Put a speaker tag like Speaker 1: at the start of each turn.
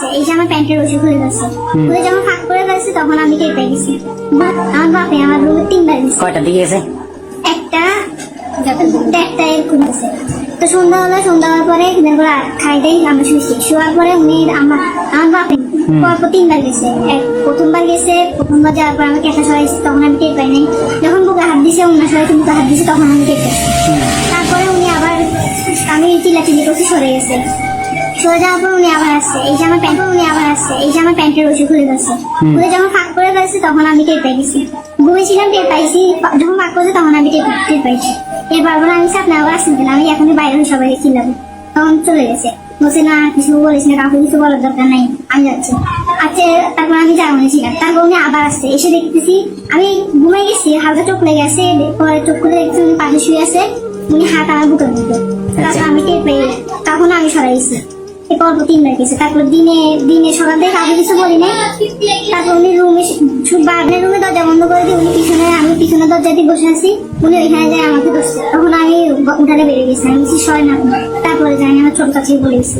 Speaker 1: আসছে এই যে আমার প্যান্টের রশি খুলে গেছে। খুলে যখন ফাঁক করে গেছে তখন আমি টের পেয়ে গেছি। আমার বাপে আমার রুমে তিনবার গেছে
Speaker 2: কয়টার দিকে গেছে?
Speaker 1: একটা একটা এরকম আছে তো সন্ধ্যা হলো সন্ধ্যা হওয়ার পরে তারপর খাই দেই আমরা শুয়েছি শোয়ার পরে উনি আমার আমার বাপে পরপর তিনবার গেছে। এক প্রথমবার গেছে প্রথমবার যাওয়ার পর আমাকে একা সরাইছে তখন আমি টের পাই নাই। যখন বুকে হাত দিছে অন্য সবাই মুখে হাত দিছে তখন আমি টের পাই। তারপরে উনি আবার আমি চিল্লাচিল্লি করছি সরে গেছে। যাওয়ার পর উনি আবার আসছে। এই যে আমার প্যান্ট উনি আবার আসছে। এই যে আমার প্যান্টের রশি খুলে গেছে খুলে যখন ফাঁক করে গেছে তখন আমি টের পেয়ে গেছি ঘুমেছিলাম টের পাইছি। যখন ফাঁক করেছে তখন আমি টের টের পাইছি। এরপর বলে আমি সাথে আবার আসতে দিলাম আমি এখনই বাইরে হয়ে সবাই চিল্লাবো। তখন চলে গেছে। বলছে না কিছু বলিস না কাউকে কিছু বলার দরকার নাই। আমি যাচ্ছি। আচ্ছা তারপর আমি জার্মানি ছিলাম তারপর উনি আবার আসছে। এসে দেখতেছি আমি ঘুমাই গেছি হালকা চোখ লেগে আছে। পরে চোখ খুলে দেখছি উনি পাশে শুয়ে আছে। উনি হাত আমার বুকের গেছে তারপর দিনে দিনে সকাল থেকে কাউকে কিছু বলি নাই। তারপর উনি রুমে বাগানের রুমে দরজা বন্ধ করে উনি পিছনে আমি পিছনে দরজা দিয়ে বসে আছি। উনি ওইখানে যায় আমাকে ধরছে। তখন আমি উঠানে বেরিয়ে গেছি। আমি বলছি, সয় না তারপরে যাই আমার ছোট কাছে বলে গেছি